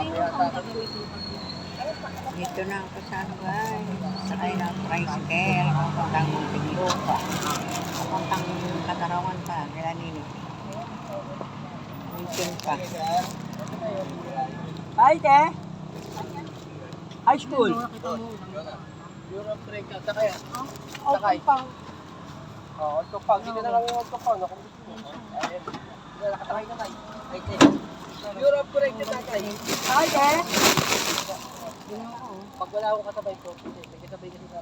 Dito na ako sa ano guys. Sakay na tricycle. Papuntang Muntinlupa. Papuntang Katarawan pa. Kaya nini. Minsan pa. Hi, te. High school. Europe train ka, sakay pang. Oo, ito pa. Hindi na lang yung ito pa. Gusto mo. Wala, nakasakay ka tayo. Ay, te. Europe train ka, sakay. Hi, te. Pag wala akong kasabay ko. May kasabay kasi dapat.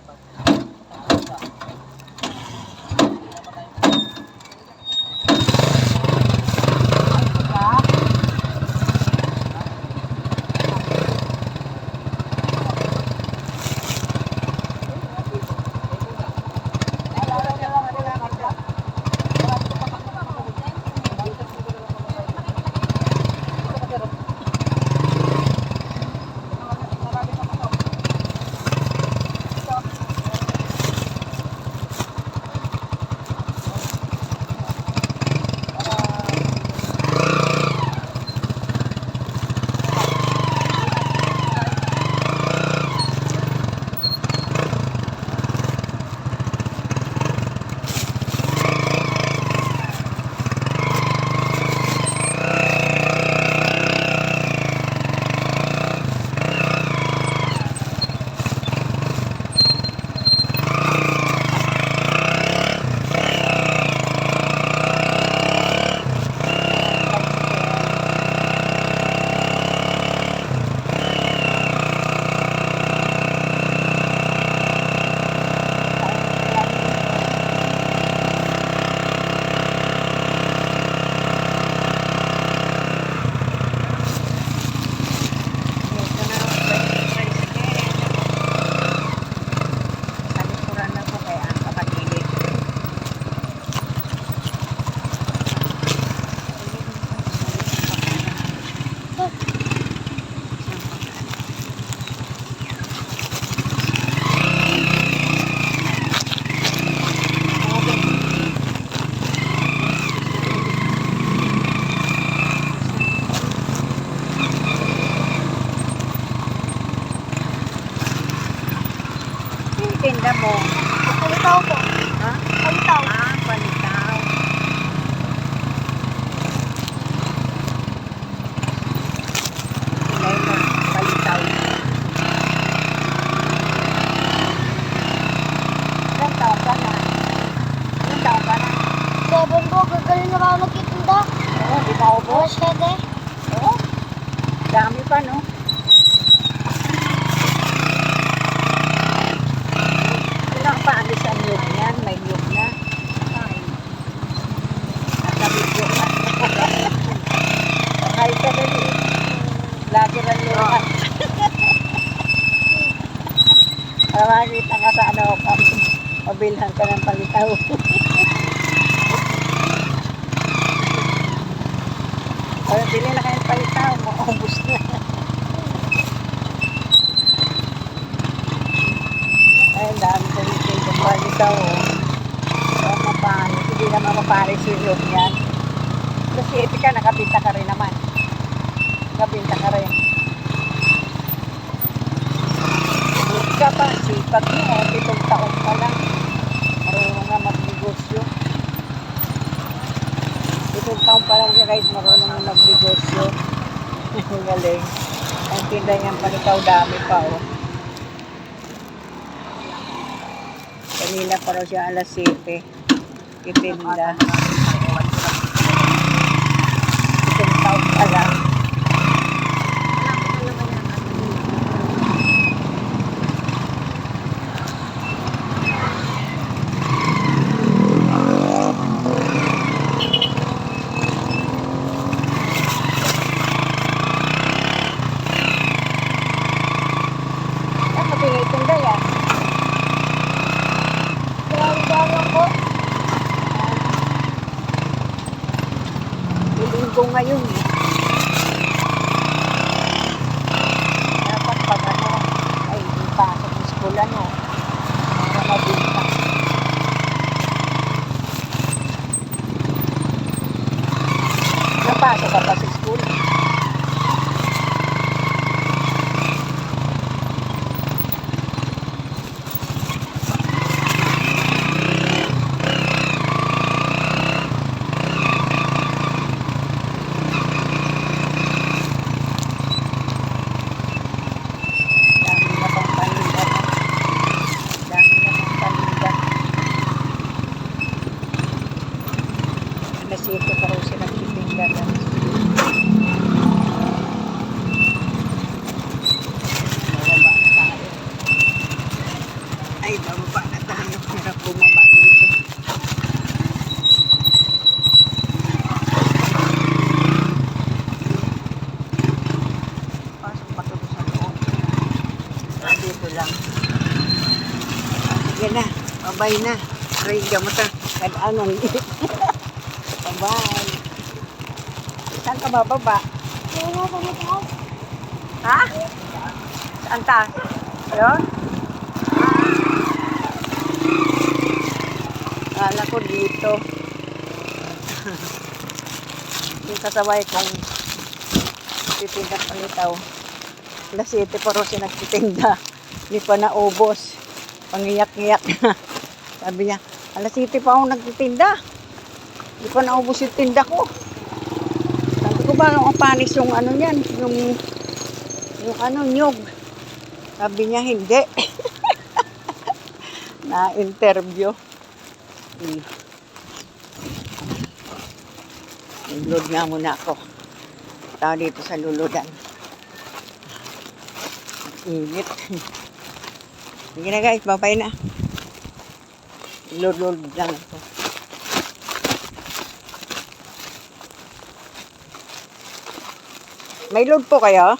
Tinda mo. Palitaw po. Ha? Palitaw. Ah, palitaw. Ilay mo, palitaw. Ilang taon ka na? Ilang taon ka na? Seven po, gagaling na ako nagtitinda. Oo, di ba ako kede. Oo. Dami pa, no? Ilang paalis ang nyug niyan? May nyug na. Nakabidyo ka. Ay, ka na rin. Lagi rin luha. Tawagin ka sa ano, pabilhan ka ng palitaw. Ay, bili na kayong palitaw, maubos na. Ay, dami ko rin dito palitaw, oh. So, mapano, hindi naman mapare si Rob yan. Kasi ito ka, nakabinta ka rin naman. Nakabinta ka rin. Ka pa, sipag mo, oh. Pitong taon pa lang. Marunong na magnegosyo. Pitong taon pa lang siya guys, marunong na magnegosyo. Galing. Ang tinda niyang palitaw dami pa, oh. Kanina pa raw siya alas 7. Titinda. Pitong taon pa lang. Ano tinitinda yan? Galang po. Linggo ngayon eh. Dapat pag ano, ay di sa school ano, para mabinta. Napasok ka school. Alas 7 pa rin siya nagtitinda na. Bababa na tayo. Ay, bababa na tayo. Hirap bumaba dito. Pasok pa ito sa loob. Ah, Dito lang. Ah, Sige na. Babay na. Riga mo ta. Kadaanan. Bye-bye. Saan ka bababa? Kaya nga sa mataas. Ha? Saan ta? Ayun? Ah. Kala ko dito. Yung kasabay kong titinda palitaw. Alas 7 pa rin siya nagtitinda. Hindi pa naubos. Pangiyak-iyak na. Sabi niya, alas 7 pa ako nagtitinda. Hindi pa naubos yung tinda ko. Sabi ko ba, ang panis yung ano niyan, yung, yung ano, nyog. Sabi niya, hindi. Na-interview. Hmm. Nag-load nga muna ako. Tao dito sa luludan. Init. Sige na guys, babay na. Load-load lang ako. May load po kayo?